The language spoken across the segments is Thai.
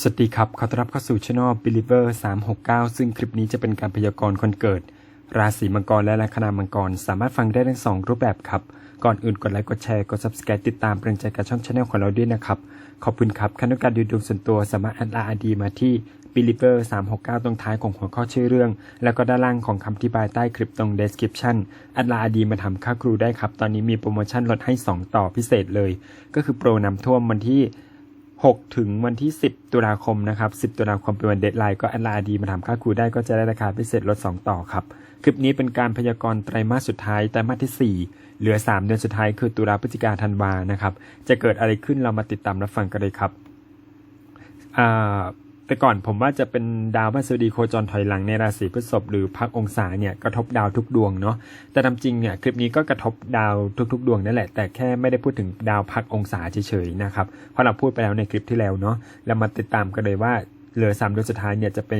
สวัสดีครับ ขอต้อนรับเข้าสู่ช่อง Believer 369 ซึ่งคลิปนี้จะเป็นการพยากรณ์คนเกิด ราศีมังกรและลัคนามังกร สามารถฟังได้ทั้งสองรูปแบบครับ ก่อนอื่นกดไลค์ กดแชร์ กด subscribe ติดตามเป็นใจกับช่องช anel ของเราด้วยนะครับ ขอบคุณครับคันต้องการดูดวงส่วนตัวสามารถแอดไลน์ ID มาที่ Believer 369 ตรงท้ายของหัวข้อชื่อเรื่อง แล้วก็ด้านล่างของคำอธิบายใต้คลิปตรง description แอดลน์ ID มาทำค่าครูได้ครับ ตอนนี้มีโปรโมชั่นลดให้ 2 ต่อพิเศษเลย ก็คือโปรนำท่วมวันที่ 6 ถึงวันที่ 10 ตุลาคมนะครับ 10 ตุลาคมเป็นวันเดทไลน์ก็แอดไลน์ดีมาทำค่าครูได้ก็จะได้ราคาพิเศษลด 2 ต่อครับ คลิปนี้เป็นการพยากรณ์ไตรมาสสุดท้าย ไตรมาสที่ 4 เหลือ 3 เดือนสุดท้ายคือตุลาพฤศจิกาธันวานะครับ จะเกิดอะไรขึ้นเรามาติดตามรับฟังกันเลยครับอ่า แต่ก่อนผมว่าจะเป็นดาวพฤหัสบดีโคจรถอยหลังในราศีพฤษภหรือพักองศาเนี่ยกระทบดาวทุกดวงเนาะแต่ตามจริงเนี่ยคลิปนี้ก็กระทบดาวทุก ๆ ดวงนั่นแหละ แต่แค่ไม่ได้พูดถึงดาวพักองศาเฉยๆนะครับเพราะเราพูดไปแล้วในคลิปที่แล้วเนาะเรามาติดตามกันเลยว่าเหลือสามดือนสุดท้ายเนี่ยจะไป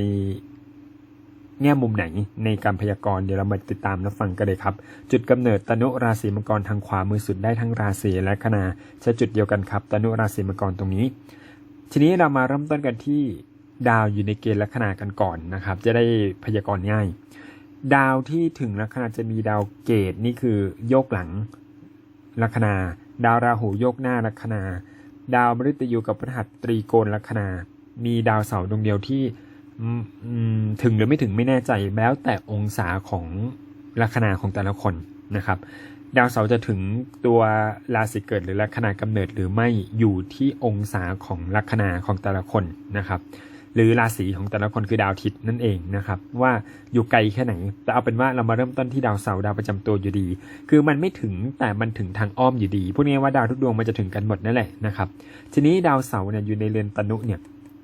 แง่มุมไหนในการพยากรณ์เดี๋ยวเรามาติดตามรับฟังกันเลยครับ จุดกำเนิดตนุราศีมังกรทางขวามือสุดได้ทั้งราศีและคณาใช้จุดเดียวกันครับตนุราศีมังกรตรงนี้ ทีนี้เรามาเริ่มต้นกันที่ ดาวอยู่ในเกณฑ์ลัคนากันก่อนนะครับ จะได้พยากรณ์ง่าย ดาวที่ถึงลัคนาจะมีดาวเกตนี่คือโยกหลังลัคนา ดาวราหูโยกหน้าลัคนา ดาวมฤตยูกับพฤหัสตรีโกณลัคนา มีดาวเสาร์ดวงเดียวที่ถึงหรือไม่ถึงไม่แน่ใจแล้วแต่องศาของลัคนาของแต่ละคนนะครับ ดาวเสาร์จะถึงตัวราศีเกิดหรือลัคนากำเนิดหรือไม่อยู่ที่องศาของลัคนาของแต่ละคนนะครับ หรือราศีของแต่ละคนคือดาวอาทิตย์นั่นเองนะครับ ว่าอยู่ไกลแค่ไหน แต่เอาเป็นว่าเรามาเริ่มต้นที่ดาวเสาร์ดาวประจำตัวอยู่ดี คือมันไม่ถึงแต่มันถึงทางอ้อมอยู่ดีพูดง่ายว่าดาวทุกดวงมันจะถึงกันหมดนั่นแหละนะครับ ทีนี้ดาวเสาร์เนี่ยอยู่ในเรือนตนุเนี่ย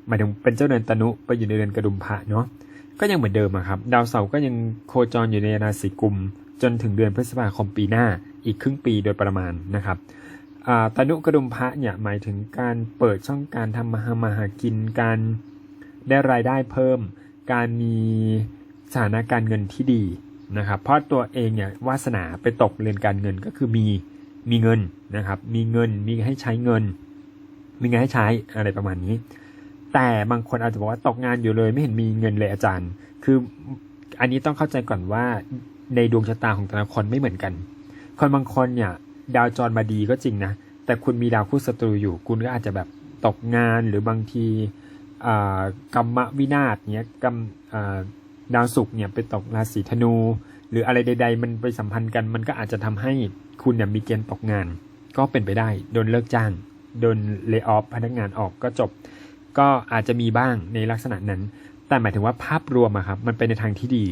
หมายถึงเป็นเจ้าเรือนตนุไปอยู่ในเรือนกระดุมพระเนาะก็ยังเหมือนเดิมครับ ดาวเสาร์ก็ยังโคจรอยู่ในราศีกุม จนถึงเดือนพฤษภาคมปีหน้าอีกครึ่งปีโดยประมาณนะครับตนุกระดุมพระเนี่ยหมายถึงการเปิดช่องการทำมาหามาหากินการ ได้รายได้เพิ่ม การมีสถานการเงินที่ดีนะครับ เพราะตัวเองเนี่ยวาสนาไปตกเรือนการเงินก็คือมีมีเงินนะครับ มีเงินมีให้ใช้เงิน มีเงินให้ใช้อะไรประมาณนี้ แต่บางคนอาจจะบอกว่าตกงานอยู่เลย ไม่เห็นมีเงินเลยอาจารย์ คืออันนี้ต้องเข้าใจก่อนว่าในดวงชะตาของแต่ละคนไม่เหมือนกัน คนบางคนเนี่ยดาวจรมาดีก็จริงนะ แต่คุณมีดาวคู่ศัตรูอยู่ คุณก็อาจจะแบบตกงานหรือบางที กรรมวินาศเนี้ยกรรมดาวศุกร์เนี่ยไปตกราศีธนู หรืออะไรใด ๆ มันไปสัมพันธ์กัน มันก็อาจจะทำให้คุณเนี่ยมีเกณฑ์ตกงาน ก็เป็นไปได้ โดนเลิกจ้าง โดนเล y o อ f พนักงานออกก็จบ ก็อาจจะมีบ้างในลักษณะนั้น แต่หมายถึงว่าภาพรวมอะครับมันไปในทางที่ดี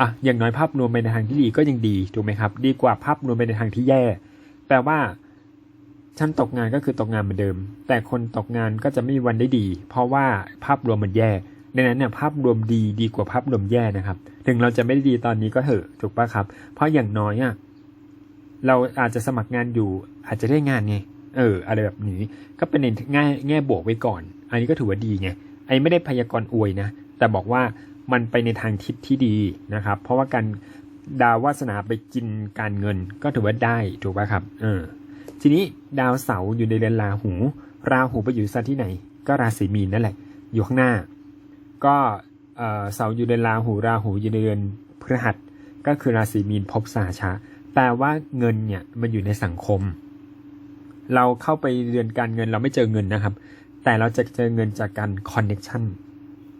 อะอย่างน้อยภาพรวมไปในทางที่ดีก็ยังดีถูกไหมครับ ดีกว่าภาพรวมไปในทางที่แย่ แปลว่า ฉันตกงานก็คือตกงานเหมือนเดิม แต่คนตกงานก็จะไม่มีวันได้ดี เพราะว่าภาพรวมมันแย่ดังนั้นเนี่ยภาพรวมดีดีกว่าภาพรวมแย่นะครับ ถึงเราจะไม่ได้ดีตอนนี้ก็เถอะถูกปะครับ เพราะอย่างน้อยอะเราอาจจะสมัครงานอยู่อาจจะได้งานไงเออ อะไรแบบนี้ก็เป็นในแง่แง่บวกไว้ก่อน อันนี้ก็ถือว่าดีไงไอ้ไม่ได้พยากรณ์อวยนะ แต่บอกว่ามันไปในทางทิศที่ดีนะครับ เพราะว่าการดาววาสนาไปกินการเงินก็ถือว่าได้ถูกป่ะครับ เออ ทีนี้ดาวเสาร์อยู่ในเรือนราหู ราหูไปอยู่ซะที่ไหน ก็ราศีมีนนั่นแหละ อยู่ข้างหน้า ก็เอ่อเสาร์อยู่ในราหู ราหูอยู่ในเรือนพฤหัส ก็คือราศีมีนพบสาชาแปลว่าเงินเนี่ยมันอยู่ในสังคม เราเข้าไปเรือนการเงินเราไม่เจอเงินนะครับ แต่เราจะเจอเงินจากการคอนเน็ชัน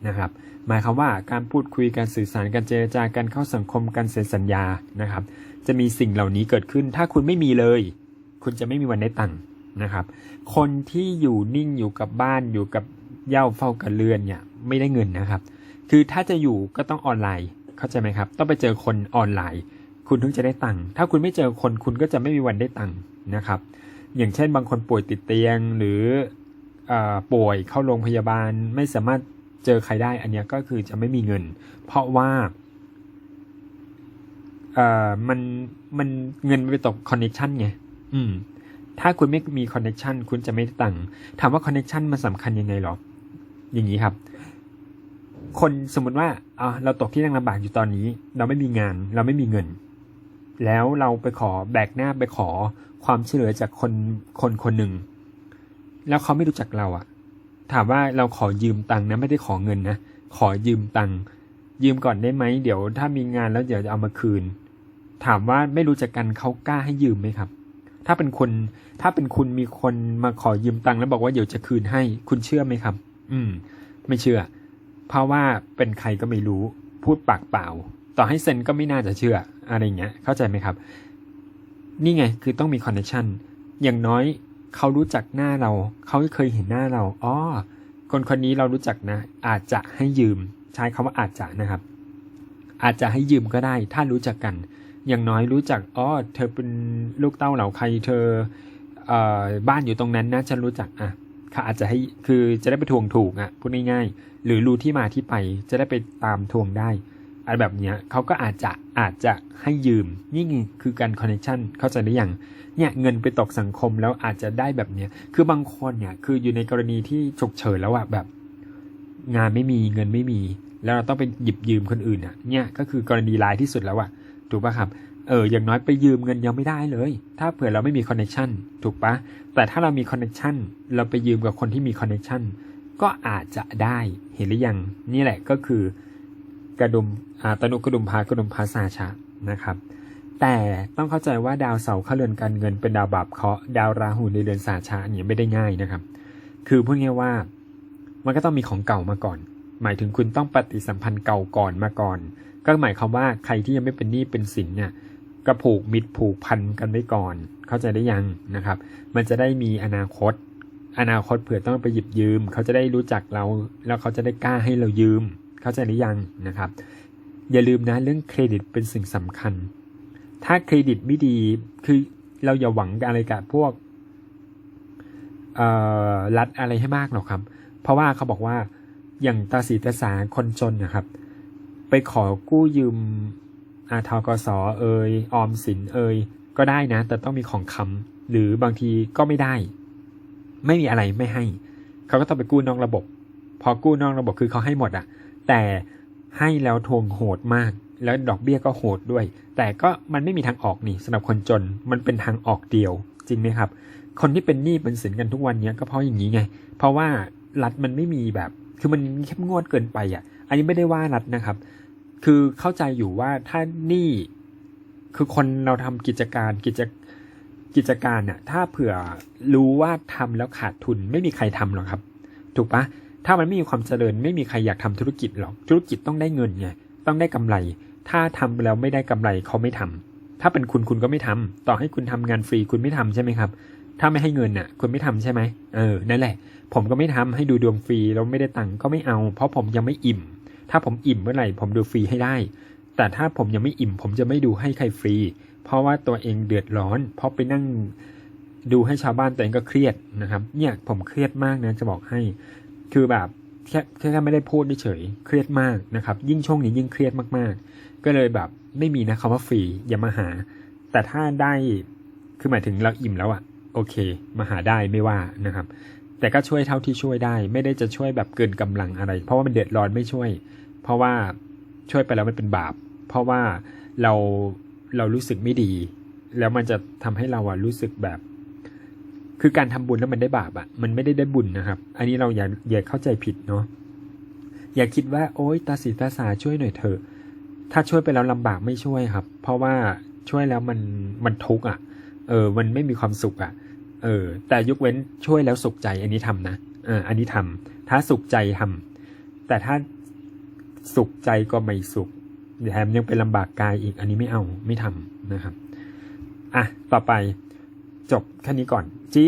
นะครับหมายความว่าการพูดคุยการสื่อสารการเจรจาการเข้าสังคมการเซ็นสัญญานะครับ จะมีสิ่งเหล่านี้เกิดขึ้น ถ้าคุณไม่มีเลย คุณจะไม่มีวันได้ตังค์นะครับ คนที่อยู่นิ่งอยู่กับบ้านอยู่กับเย่าเฝ้ากับเรือนเนี่ยไม่ได้เงินนะครับ คือถ้าจะอยู่ก็ต้องออนไลน์เข้าใจไหมครับ ต้องไปเจอคนออนไลน์ คุณถึงจะได้ตังค์ถ้าคุณไม่เจอคนคุณก็จะไม่มีวันได้ตังค์นะครับ อย่างเช่นบางคนป่วยติดเตียงหรืออป่วยเข้าโรงพยาบาลไม่สามารถเจอใครได้อันเนี้ยก็คือจะไม่มีเงิน เพราะว่าเอ่อมันมันเงินมันไปตกคอนเนคชันไง อืม ถ้าคุณไม่มีคอนเนคชันคุณจะไม่ได้ตังค์ถามว่าคอนเนคชันมันสำคัญยังไงหรอ อย่างนี้ครับ คนสมมติว่าอ่าเราตกที่นั่งลำบากอยู่ตอนนี้ เราไม่มีงาน เราไม่มีเงิน แล้วเราไปขอแบกหน้าไปขอความช่วยเหลือจากคนคนคนหนึ่ง แล้วเขาไม่รู้จักเราอะถามว่าเราขอยืมตังค์นะไม่ได้ขอเงินนะขอยืมตังค์ยืมก่อนได้ไหมเดี๋ยวถ้ามีงานแล้วเดี๋ยวจะเอามาคืน ถามว่าไม่รู้จักกันเขากล้าให้ยืมไหมครับ ถ้าเป็นคน ถ้าเป็นคุณมีคนมาขอยืมตังค์แล้วบอกว่าเดี๋ยวจะคืนให้ คุณเชื่อไหมครับ อืม ไม่เชื่อ เพราะว่าเป็นใครก็ไม่รู้ พูดปากเปล่า ต่อให้เซ็นก็ไม่น่าจะเชื่อ อะไรอย่างเงี้ย เข้าใจไหมครับ นี่ไงคือต้องมีคอนเนคชันอย่างน้อยเขารู้จักหน้าเรา เขาเคยเห็นหน้าเรา อ๋อ คนคนนี้เรารู้จักนะ อาจจะให้ยืม ใช้คำว่าอาจจะนะครับ อาจจะให้ยืมก็ได้ ถ้ารู้จักกัน อย่างน้อยรู้จักอ๋อเธอเป็นลูกเต้าเหล่าใครเธอเอ่อบ้านอยู่ตรงนั้นนะฉันรู้จักอะเขาอาจจะให้คือจะได้ไปทวงถูกอะพูดง่ายๆหรือรู้ที่มาที่ไปจะได้ไปตามทวงได้อะไรแบบเนี้ยเขาก็อาจจะอาจจะให้ยืมนี่ไงคือการคอนเนคชันเข้าใจหรือยังเนี่ยเงินไปตกสังคมแล้วอาจจะได้แบบเนี้ยคือบางคนเนี่ยคืออยู่ในกรณีที่ฉุกเฉินแล้วอะแบบ งานไม่มีเงินไม่มี แล้วเราต้องไปหยิบยืมคนอื่นอะเนี่ยก็คือกรณีร้ายที่สุดแล้วอะ ถูกปะครับเอออย่างน้อยไปยืมเงินยังไม่ได้เลย ถ้าเผื่อเราไม่มีคอนเน t ชันถูกปะแต่ถ้าเรามีคอนเน t ชันเราไปยืมกับคนที่มีคอนเน t ชันก็อาจจะได้เห็นหรือยัง นี่แหละก็คือกระดุมอ่าตนุกระดุมพากระดุมพาสาชะนะครับ แต่ต้องเข้าใจว่าดาวเสาร์เข้าเรือนการเงินเป็นดาวบาปเคาะดาวราหูในเรือนสาชาเนี่ยไม่ได้ง่ายนะครับ คือพูดง่ายว่ามันก็ต้องมีของเก่ามาก่อน หมายถึงคุณต้องปฏิสัมพันธ์เก่าก่อนมาก่อน ก็หมายความว่าใครที่ยังไม่เป็นหนี้เป็นสินเนี่ยก็ผูกมิตรผูกพันกันไว้ก่อน เข้าใจได้ยังนะครับ มันจะได้มีอนาคต อนาคตเผื่อต้องไปหยิบยืม เขาจะได้รู้จักเรา แล้วเขาจะได้กล้าให้เรายืม เข้าใจหรือยังนะครับ อย่าลืมนะเรื่องเครดิตเป็นสิ่งสำคัญ ถ้าเครดิตไม่ดีคือเราอย่าหวังอะไรกับพวกรัดอะไรให้มากหรอกครับ เพราะว่าเขาบอกว่า อย่างตาสีตาสาคนจนนะครับ ไปขอกู้ยืมอาทกสอเอยออมสินเอยก็ได้นะ แต่ต้องมีของคำหรือบางทีก็ไม่ได้ ไม่มีอะไรไม่ให้ เขาก็ต้องไปกู้นอกระบบ พอกู้นอกระบบคือเขาให้หมดอะแต่ให้แล้วทวงโหดมาก แล้วดอกเบี้ยก็โหดด้วย แต่ก็มันไม่มีทางออกนี่สำหรับคนจนมันเป็นทางออกเดียว จริงไหมครับ คนที่เป็นหนี้เป็นสินกันทุกวันเนี้ยก็เพราะอย่างนี้ไง เพราะว่ารัฐมันไม่มีแบบ คือมันเข้มงวดเกินไปอะ อันนี้ไม่ได้ว่ารัฐนะครับ คือเข้าใจอยู่ว่าถ้านี้คือคนเราทำกิจการกิจกิจการเนี่ยถ้าเผื่อรู้ว่าทำแล้วขาดทุนไม่มีใครทำหรอกครับ ถูกปะถ้ามันไม่มีความเจริญ ไม่มีใครอยากทำธุรกิจหรอก ธุรกิจต้องได้เงินไงต้องได้กำไร ถ้าทำแล้วไม่ได้กำไรเขาไม่ทำถ้าเป็นคุณคุณก็ไม่ทำต่อให้คุณทำงานฟรีคุณไม่ทำใช่ไหมครับ ถ้าไม่ให้เงินน่ะคุณไม่ทำใช่ไหมเออนั่นแหละ ผมก็ไม่ทำให้ดูดวงฟรีแล้วไม่ได้ตังค์ก็ไม่เอา เพราะผมยังไม่อิ่ม ถ้าผมอิ่มเมื่อไหร่ ผมดูฟรีให้ได้ แต่ถ้าผมยังไม่อิ่ม ผมจะไม่ดูให้ใครฟรี เพราะว่าตัวเองเดือดร้อน เพราะไปนั่งดูให้ชาวบ้านตัวเองก็เครียดนะครับ เนี่ยผมเครียดมากนะจะบอกให้ คือแบบแค่แค่ไม่ได้พูดเฉยเครียดมากนะครับ ยิ่งช่วงนี้ยิ่งเครียดมากๆ ก็เลยแบบไม่มีนะคำว่าฟรีอย่ามาหา แต่ถ้าได้คือหมายถึงเราอิ่มแล้วอะ โอเค มาหาได้ไม่ว่านะครับ แต่ก็ช่วยเท่าที่ช่วยได้ ไม่ได้จะช่วยแบบเกินกำลังอะไร เพราะว่ามันเดือดร้อนไม่ช่วย เพราะว่าช่วยไปแล้วมันเป็นบาป เพราะว่าเราเรารู้สึกไม่ดี แล้วมันจะทำให้เราอะรู้สึกแบบ คือการทำบุญแล้วมันได้บาปอะมันไม่ได้ได้บุญนะครับ อันนี้เราอย่าอย่าเข้าใจผิดเนาะอย่าคิดว่าโอ๊ยตาสีตาสาช่วยหน่อยเถอะถ้าช่วยไปแล้วลำบากไม่ช่วยครับ เพราะว่าช่วยแล้วมันมันทุกข์อะ เออ มันไม่มีความสุขอะ เออ แต่ยกเว้นช่วยแล้วสุขใจ อันนี้ทำนะเอออันนี้ทำถ้าสุขใจทำแต่ถ้าสุขใจก็ไม่สุขแถมยังเป็นลำบากกายอีก อันนี้ไม่เอาไม่ทำนะครับอะต่อไปจบแค่นี้ก่อนจี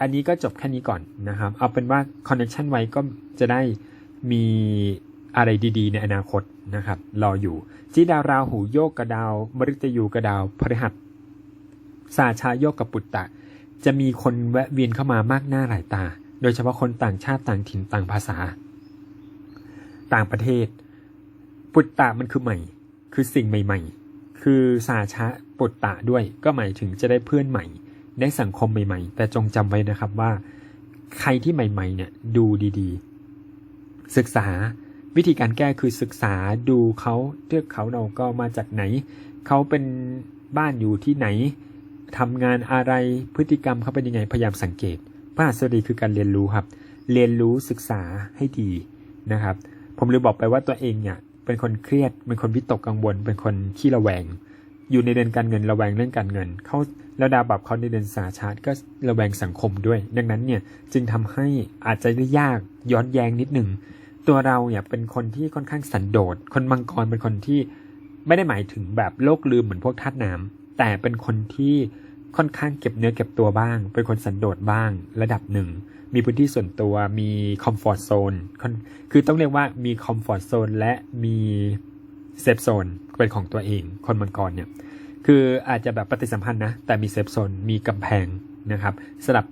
อันนี้ก็จบแค่นี้ก่อนนะครับ เอาเป็นว่าคอนเน t ชันไว้ก็จะได้มีอะไรดีๆ ในอนาคตนะครับ รออยู่จีดาวราหูโยกกับดาว มฤตยูกับดาวพฤหัส สาชาโยกกับปุตตะ จะมีคนแวะเวียนเข้ามามากหน้าหลายตา โดยเฉพาะคนต่างชาติต่างถิ่นต่างภาษา ต่างประเทศ ปุตตะมันคือใหม่ คือสิ่งใหม่ ๆ คือสาชะปุตตะด้วยก็หมายถึงจะได้เพื่อนใหม่ ได้สังคมใหม่ ๆ แต่จงจำไว้นะครับว่า ใครที่ใหม่ ๆ เนี่ยดูดีๆ ศึกษาวิธีการแก้คือศึกษาดูเขาเทือกเขาเราก็มาจากไหน เขาเป็นบ้านอยู่ที่ไหน ทำงานอะไรพฤติกรรมเขาเป็นยังไงพยายามสังเกตพระหัสดีคือการเรียนรู้ครับ เรียนรู้ศึกษาให้ดีนะครับ ผมเลืมบอกไปว่าตัวเองเนี่ยเป็นคนเครียด เป็นคนวิตกกังวล เป็นคนขี้ระแวง อยู่ในเดือนการเงินระแวงเรื่องการเงิน เขาแล้วดาวบับเขาในเดือนสาชาติก็ระแวงสังคมด้วย ดังนั้นเนี่ยจึงทำให้อาจจะได้ยากย้อนแย้งนิดหนึ่ง ตัวเราเนี่ยเป็นคนที่ค่อนข้างสันโดษ คนมังกรเป็นคนที่ไม่ได้หมายถึงแบบโลกลืมเหมือนพวกธาตุน้ำแต่เป็นคนที่ ค่อนข้างเก็บเนื้อเก็บตัวบ้าง เป็นคนสันโดษบ้าง ระดับหนึ่ง มีพื้นที่ส่วนตัว มีคอมฟอร์ z โซน คือต้องเรียกว่ามีคอมฟอร์ z โซนและมีเซฟโซนเป็นของตัวเอง คนมังกรเนี่ย คืออาจจะแบบปฏิสัมพันธ์นะ แต่มีเซฟโซน มีกำแพงนะครับสลับ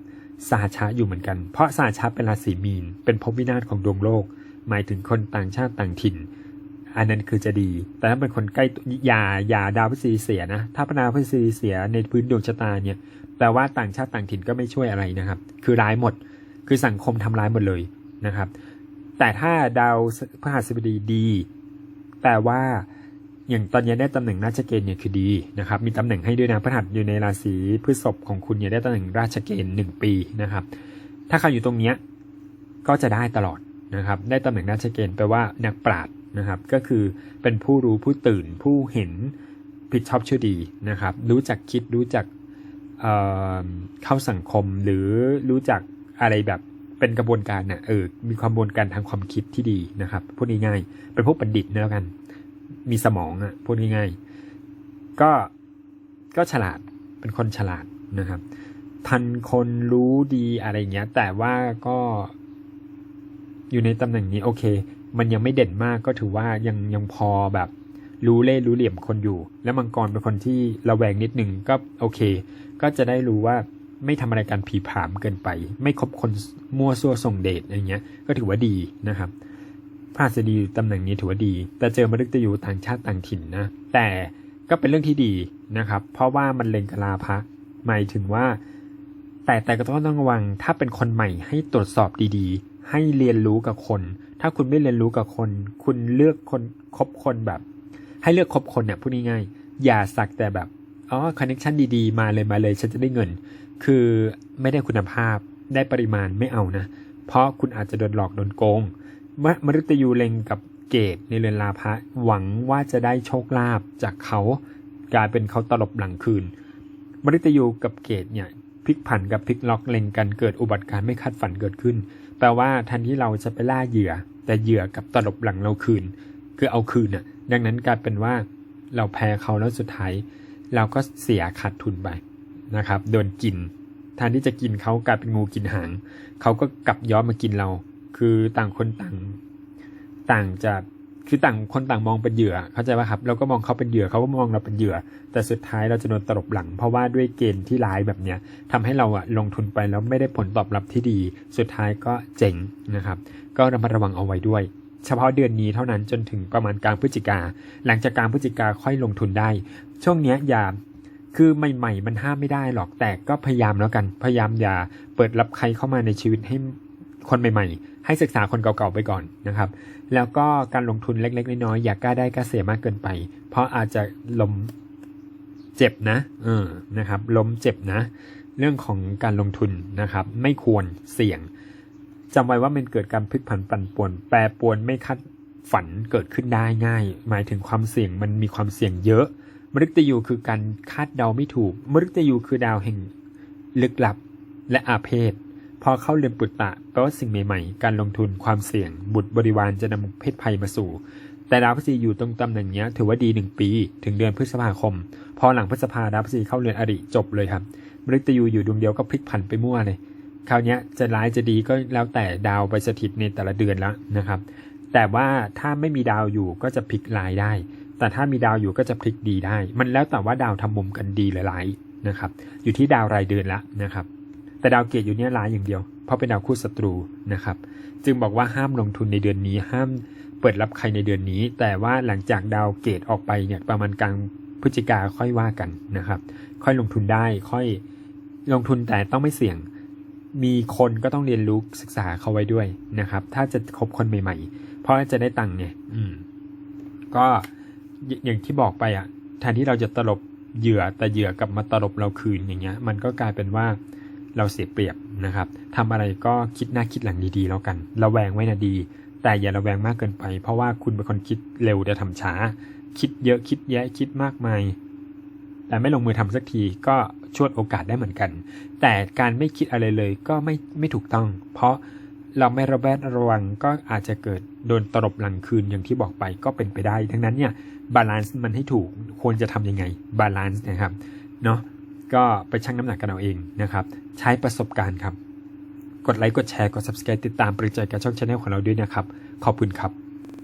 สหชาอยู่เหมือนกัน เพราะสหชาเป็นราศีมีน เป็นภพวินาศของดวงโลก หมายถึงคนต่างชาติต่างถิ่น อันนั้นคือจะดี แต่ถ้าเป็นคนใกล้อย่าอย่าดาวพฤษฎีเสียนะ ถ้าพนาพฤษฎีเสียในพื้นดวงชะตาเนี่ยแปลว่าต่างชาติต่างถิ่นก็ไม่ช่วยอะไรนะครับ คือร้ายหมด คือสังคมทำร้ายหมดเลยนะครับ แต่ถ้าดาวพฤหัสบดีดีแปลว่าอย่างตอนนี้ได้ตำแหน่งราชเกณฑ์เนี่ยคือดีนะครับ มีตำแหน่งให้ด้วยนะพฤหัสอยู่ในราศีพฤษภของคุณเนี่ยได้ตำแหน่งราชเกณฑ์หนึ่งปีนะครับ ถ้าใครอยู่ตรงเนี้ยก็จะได้ตลอดนะครับ ได้ตำแหน่งราชเกณฑ์แปลว่านักปราชญ์ นะครับ ก็คือเป็นผู้รู้ผู้ตื่นผู้เห็นผิดชอบชั่วดีนะครับ รู้จักคิดรู้จักเเข้าสังคมหรือรู้จักอะไรแบบเป็นกระบวนการน่ะเออมีความกระบวนการทางความคิดที่ดีนะครับพูดง่ายๆเป็นพวกบัณฑิตนะแล้วกันมีสมองอะพูดง่ายๆ ก็ก็ฉลาดเป็นคนฉลาดนะครับทันคนรู้ดีอะไรเงี้ย แต่ว่าก็อยู่ในตำแหน่งนี้โอเค มันยังไม่เด่นมากก็ถือว่ายังยังพอแบบรู้เล่รู้เหลี่ยมคนอยู่ แล้วมังกรเป็นคนที่ระแวงนิดนึงก็โอเค ก็จะได้รู้ว่าไม่ทำอะไรกันผีผามเกินไป ไม่คบคนมั่วซั่วส่งเดชอะไรเงี้ย ก็ถือว่าดีนะครับพระสดีตำแหน่งนี้ถือว่าดี แต่เจอมฤตยูต่างชาติต่างถิ่นนะ แต่ก็เป็นเรื่องที่ดีนะครับ เพราะว่ามันเล็งกลาภะหมายถึงว่า แต่แต่ก็ต้องระวัง ถ้าเป็นคนใหม่ให้ตรวจสอบดีๆ ให้เรียนรู้กับคน ถ้าคุณไม่เรียนรู้กับคน คุณเลือกคนคบคนแบบ ให้เลือกคบคนเนี่ยพูดง่ายๆอย่าสักแต่แบบอ๋อคอนเนคชันดีๆ มาเลยมาเลยฉันจะได้เงิน คือไม่ได้คุณภาพได้ปริมาณไม่เอานะ เพราะคุณอาจจะโดนหลอกโดนโกงมมฤตยูเล็งกับเกตในเรือนลาภะหวังว่าจะได้โชคลาภจากเขากลายเป็นเขาตลบหลังคืน มฤตยูกับเกตเนี่ยพลิกผันกับพลิกล็อกเล็งกันเกิดอุบัติการณ์ไม่คาดฝันเกิดขึ้น แปลว่าทันที่เราจะไปล่าเหยื่อ แต่เหยื่อกับตลบหลังเราคืน คือเอาคืนน่ะ ดังนั้นกลายเป็นว่าเราแพ้เขาแล้วสุดท้าย เราก็เสียขาดทุนไปนะครับ โดนกินแทนที่จะกินเขากลายเป็นงูกินหาง เขาก็กลับย้อนมากินเรา คือต่างคนต่าง ต่างจะ คือต่างคนต่างมองเป็นเหยื่อเข้าใจป่ะครับเราก็มองเขาเป็นเหยื่อเขาก็มองเราเป็นเหยื่อ แต่สุดท้ายเราจะโดนตลบหลัง เพราะว่าด้วยเกณฑ์ที่ร้ายแบบเนี้ยทำให้เราอะลงทุนไปแล้วไม่ได้ผลตอบรับที่ดี สุดท้ายก็เจ๋งนะครับ ก็ระมัดระวังเอาไว้ด้วย เฉพาะเดือนนี้เท่านั้นจนถึงประมาณกลางพฤศจิกา หลังจากกลางพฤศจิกาค่อยลงทุนได้ ช่วงเนี้ยอย่าคือใหม่ ๆ มันห้ามไม่ได้หรอกแต่ก็พยายามแล้วกันพยายามอย่าเปิดรับใครเข้ามาในชีวิตให้คนใหม่ ๆ ให้ศึกษาคนเก่าๆไปก่อนนะครับ แล้วก็การลงทุนเล็ก ๆ น้อยๆอย่ากล้าได้กล้าเสียมากเกินไป เพราะอาจจะล้มเจ็บนะ เออนะครับ ล้มเจ็บนะ เรื่องของการลงทุนนะครับ ไม่ควรเสี่ยงจำไว้ว่ามันเกิดการพลิกผันปั่นป่วน แปรปรวนไม่คาดฝันเกิดขึ้นได้ง่าย หมายถึงความเสี่ยงมันมีความเสี่ยงเยอะ มฤตยูคือการคาดเดาไม่ถูก มฤตยูคือดาวแห่งลึกลับและอาเพศ พอเข้าเรือนปุตตะแปลว่าสิ่งใหม่ๆ การลงทุนความเสี่ยง บุตรบริวารจะนำเพศภัยมาสู่ แต่ดาวพฤษฎีอยู่ตรงตำแหน่งเนี้ยถือว่าดีหนึ่งปี ถึงเดือนพฤษภาคม พอหลังพฤษภาดาวพฤษฎีเข้าเรือนอริจบเลยครับมฤตยูอยู่ดวงเดียวก็พลิกผันไปมั่วเลยคราวเนี้ยจะร้ายจะดีก็แล้วแต่ดาวไปสถิตในแต่ละเดือนแล้วนะครับ แต่ว่าถ้าไม่มีดาวอยู่ก็จะพลิกลายได้ แต่ถ้ามีดาวอยู่ก็จะพลิกดีได้ มันแล้วแต่ว่าดาวทำมุมกันดีหรือร้ายนะครับ อยู่ที่ดาวรายเดือนละนะครับ แต่ดาวเกตอยู่เนี่ยร้ายอย่างเดียว เพราะเป็นดาวคู่ศัตรูนะครับ จึงบอกว่าห้ามลงทุนในเดือนนี้ ห้ามเปิดรับใครในเดือนนี้ แต่ว่าหลังจากดาวเกตออกไปเนี่ยประมาณกลางพฤศจิกาค่อยว่ากันนะครับ ค่อยลงทุนได้ค่อยลงทุนแต่ต้องไม่เสี่ยง มีคนก็ต้องเรียนรู้ศึกษาเขาไว้ด้วยนะครับ ถ้าจะคบคนใหม่ ๆ เพราะจะได้ตังค์ไงอืม ก็อย่างที่บอกไปอะแทนที่เราจะตลบเหยื่อแต่เหยื่อกลับมาตลบเราคืนอย่างเงี้ย มันก็กลายเป็นว่า เราเสียเปรียบนะครับทำอะไรก็คิดหน้าคิดหลังดีๆ แล้วกัน ระแวงไว้นะดี แต่อย่าระแวงมากเกินไป เพราะว่าคุณเป็นคนคิดเร็วแต่ทำช้า คิดเยอะคิดแยะคิดมากมาย แต่ไม่ลงมือทำสักทีก็ชวดโอกาสได้เหมือนกัน แต่การไม่คิดอะไรเลยก็ไม่ไม่ถูกต้อง เพราะเราไม่ระแวดระวังก็อาจจะเกิดโดนตรบหลังคืนอย่างที่บอกไปก็เป็นไปได้ ทั้งนั้นเนี่ยบาลานซ์มันให้ถูกควรจะทำยังไงบาลานซ์นะครับเนาะ ก็ไปชั่งน้ำหนักกันเอาเองนะครับ ใช้ประสบการณ์ครับ กดไลค์กดแชร์กด subscribe ติดตามปริจายกับช่องชาแนลของเราด้วยนะครับ ขอบคุณครับ